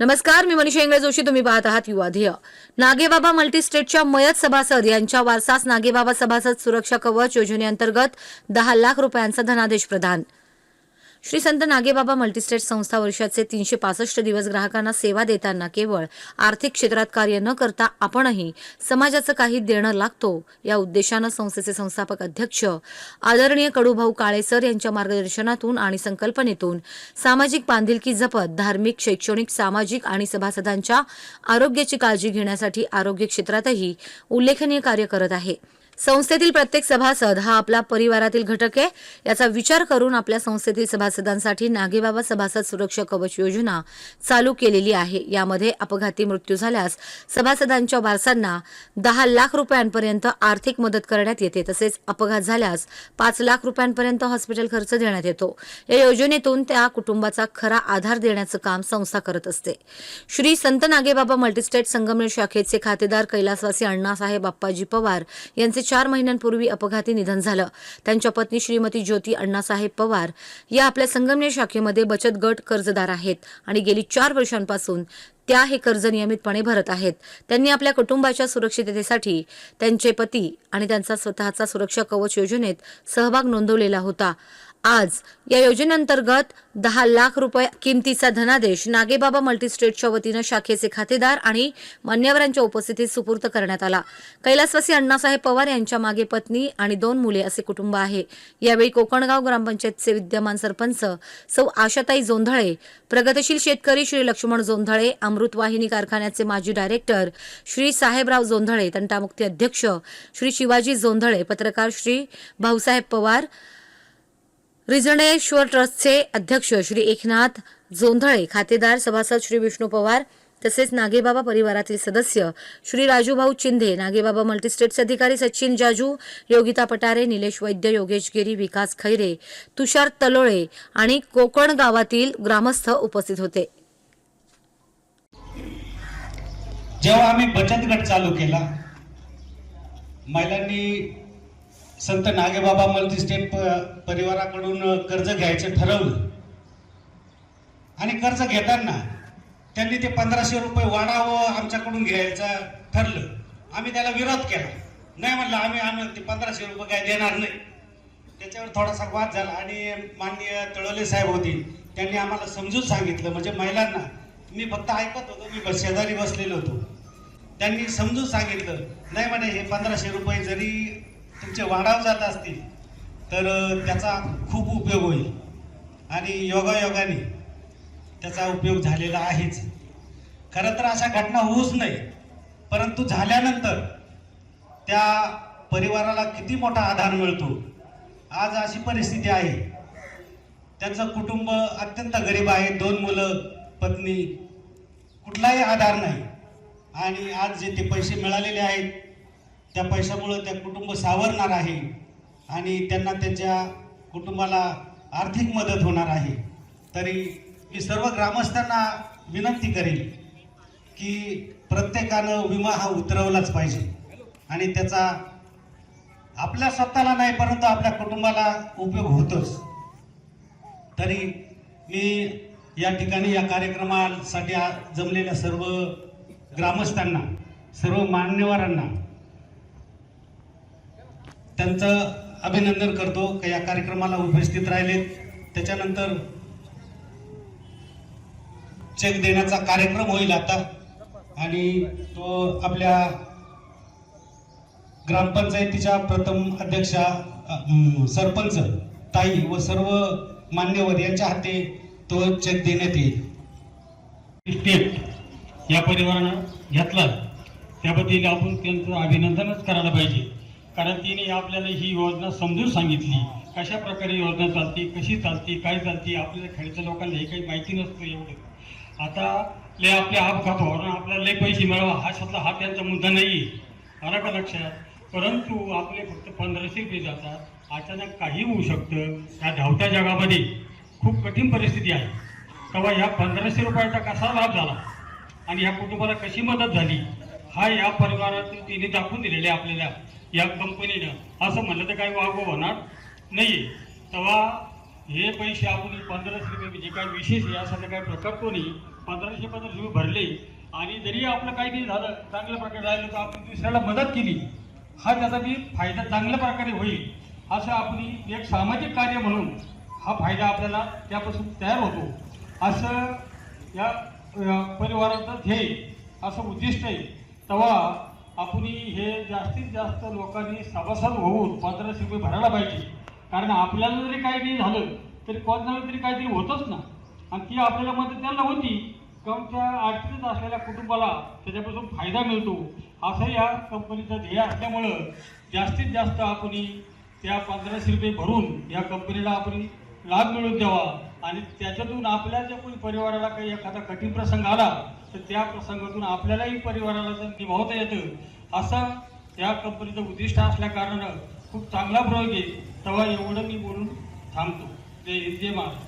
नमस्कार मी मनीषा इंगळे जोशी. तुम्ही पाहत आहात युवा ध्येय. नागेबाबा मल्टीस्टेटच्या मयत सभासद यांच्या वारसास नागेबाबा सभासद सुरक्षा कवच योजनेअंतर्गत दहा लाख रुपयांचा धनादेश प्रदान. श्री संत नागेबाबा मल्टीस्टेट संस्था वर्षाचे तीनशे पासष्ट दिवस ग्राहकांना सेवा देताना केवळ आर्थिक क्षेत्रात कार्य न करता आपणही समाजाचं काही देणं लागतो या उद्देशानं संस्थेचे संस्थापक अध्यक्ष आदरणीय कडूभाऊ काळेसर यांच्या मार्गदर्शनातून आणि संकल्पनेतून सामाजिक बांधिलकी जपत धार्मिक शैक्षणिक सामाजिक आणि सभासदांच्या आरोग्याची काळजी घेण्यासाठी आरोग्य क्षेत्रातही उल्लेखनीय कार्य करत आहे. संस्थेतील प्रत्येक सभासद हा आपला परिवारातील घटक आहे. याचा विचार करून आपल्या संस्थेतील सभासदांसाठी नागेबाबा सभासद सुरक्षा कवच योजना चालू केलेली आहे. यामध्ये अपघाती मृत्यू झाल्यास सभासदांच्या वारसांना दहा लाख रुपयांपर्यंत आर्थिक मदत करण्यात येते. तसेच अपघात झाल्यास पाच लाख रुपयांपर्यंत हॉस्पिटल खर्च देण्यात येतो. या योजनेतून त्या कुटुंबाचा खरा आधार देण्याचं काम संस्था करत असते. श्री संत नागेबाबा मल्टीस्टेट संगमनेर शाखेचे खातेदार कैलासवासी अण्णासाहेब आप्पाजी पवार यांचे चार महिन्यांपूर्वी अपघाती निधन झालं. त्यांच्या पत्नी श्रीमती ज्योती अण्णासाहेब पवार या आपल्या संगमनेर शाखेमध्ये बचत गट कर्जदार आहेत आणि गेली चार वर्षांपासून त्या हे कर्ज नियमितपणे भरत आहेत. त्यांनी आपल्या कुटुंबाच्या सुरक्षिततेसाठी त्यांचे पती आणि त्यांचा स्वतःचा सुरक्षा कवच योजनेत सहभाग नोंदवलेला होता. आज या योजनेअंतर्गत दहा लाख रुपये किमतीचा धनादेश नागेबाबा मल्टीस्टेटच्या वतीनं शाखेचे खातेदार आणि मान्यवरांच्या उपस्थितीत सुपूर्त करण्यात आला. कैलासवासी अण्णासाहेब पवार यांच्या मागे पत्नी आणि दोन मुले असे कुटुंब आहे. यावेळी कोकणगाव ग्रामपंचायतचे विद्यमान सरपंच सौ आशाताई जोंधळे प्रगतशील शेतकरी श्री लक्ष्मण जोंधळे अमृतवाहिनी कारखान्याचे माजी डायरेक्टर श्री साहेबराव जोंधळे तंटामुक्ती अध्यक्ष श्री शिवाजी जोंधळे पत्रकार श्री भाऊसाहेब पवार रिजनेश्वर ट्रस्टचे अध्यक्ष श्री एकनाथ जोंधळे खातेदार सभासद श्री विष्णू पवार तसेच नागेबाबा परिवारातील सदस्य श्री राजूभाऊ चिंधे नागेबाबा मल्टीस्टेटचे अधिकारी सचिन जाजू योगिता पटारे निलेश वैद्य योगेश गिरी विकास खैरे तुषार तलोळे आणि कोकण गावातील ग्रामस्थ उपस्थित होते. जेव्हा आम्ही बचत गट चालू केला महिलांनी संत नागेबाबा मल्टी स्टेप परिवाराकडून कर्ज घ्यायचं ठरवलं. आणि कर्ज घेताना त्यांनी ते पंधराशे रुपये वाढावं आमच्याकडून घ्यायचं ठरलं. आम्ही त्याला विरोध केला. नाही म्हणलं आम्ही आम्ही ते पंधराशे रुपये काय देणार नाही. त्याच्यावर थोडासा वाद झाला आणि माननीय तळोले साहेब होते. त्यांनी आम्हाला समजून सांगितलं म्हणजे महिलांना मी फक्त ऐकत होतो मी बस शेजारी बसलेलो होतो. त्यांनी समजून सांगितलं नाही म्हणे हे पंधराशे रुपये जरी तुमचे वाढाव जात असतील तर त्याचा खूप उपयोग होईल. आणि योगायोगाने त्याचा उपयोग झालेला आहेच. खरं तर अशा घटना होऊच नाही परंतु झाल्यानंतर त्या परिवाराला किती मोठा आधार मिळतो? आज अशी परिस्थिती आहे. त्यांचं कुटुंब अत्यंत गरीब आहे दोन मुलं पत्नी कुठलाही आधार नाही. आणि आज जे ते पैसे मिळालेले आहेत त्या पैशामुळं त्या कुटुंब सावरणार आहे आणि त्यांना त्यांच्या कुटुंबाला आर्थिक मदत होणार आहे. तरी मी सर्व ग्रामस्थांना विनंती करेल की प्रत्येकानं विमा हा उतरवलाच पाहिजे आणि त्याचा आपल्या स्वतःला नाही परंतु आपल्या कुटुंबाला उपयोग होतोच. तरी मी या ठिकाणी या कार्यक्रमासाठी जमलेल्या सर्व ग्रामस्थांना सर्व मान्यवरांना त्यांचं अभिनंदन करतो का या कार्यक्रमाला उपस्थित राहिलेत. त्याच्यानंतर चेक देण्याचा कार्यक्रम होईल आता. आणि तो आपल्या ग्रामपंचायतीच्या प्रथम अध्यक्षा सरपंच ताई व सर्व मान्यवर यांच्या हाती तो चेक देण्यात येईल. स्टेट या परिवारानं घेतला. त्याबद्दल आपण त्यांचं अभिनंदनच करायला पाहिजे. कारण तिने आपल्याला ही योजना समजून सांगितली. कशा प्रकारे योजना चालते कशी चालते काय चालते आपल्याला खेळच्या लोकांना हे काही माहिती नसतं एवढं. आता ले आपल्या अपघात होणं आपल्याला लय पैसे मिळावा हा शब्द हा त्यांचा मुद्दा नाही आहे आला का लक्षात? परंतु आपले फक्त पंधराशे रुपये जातात. अचानक काही होऊ शकतं. या धावत्या जगामध्ये खूप कठीण परिस्थिती आहे. तेव्हा ह्या पंधराशे रुपयाचा कसा लाभ झाला? आणि ह्या कुटुंबाला कशी मदत झाली? हा या परिवारातून तिने दाखवून दिलेले आहे आपल्याला या कंपनीनं असं म्हणलं तर काही वागव होणार? नाही तेव्हा हे पैसे आपण पंधराशे रुपये म्हणजे काय विशेष यासारखं यासारखा काही प्रकार तो नाही. पंधराशे पंधराशे रुपये भरले आणि जरी आपलं काही नाही झालं चांगल्या प्रकारे राहिलं तर आपण दुसऱ्याला मदत केली. हा त्याचा मी फायदा चांगल्या प्रकारे होईल. असं आपण एक सामाजिक कार्य म्हणून हा फायदा आपल्याला त्यापासून तयार होतो. असं या परिवाराचं ध्येय असं उद्दिष्ट आहे. तेव्हा आपण हे जास्तीत जास्त लोकांनी सभासद होऊन पंधराशे रुपये भरायला पाहिजे. कारण आपल्याला जरी काही नाही झालं तरी कोणाला तरी काहीतरी होतच ना. आणि ती आपल्याला मदत त्यांना होती. किंवा त्या अडचणीत असलेल्या कुटुंबाला त्याच्यापासून फायदा मिळतो. असं या कंपनीचं ध्येय असल्यामुळं जास्तीत जास्त आपण त्या पंधराशे रुपये भरून या कंपनीला आपण लाभ मिळवून द्यावा. आणि त्याच्यातून आपल्या ज्या कोणी परिवाराला काही एखादा कठीण प्रसंग आला तर त्या प्रसंगातून आपल्यालाही परिवाराला जर निभावता येतं असं या कंपनीचं उद्दिष्ट असल्या कारणानं खूप चांगला प्रयोग येईल तेव्हा एवढं मी बोलून थांबतो. जय हिंद जय महाराष्ट्र.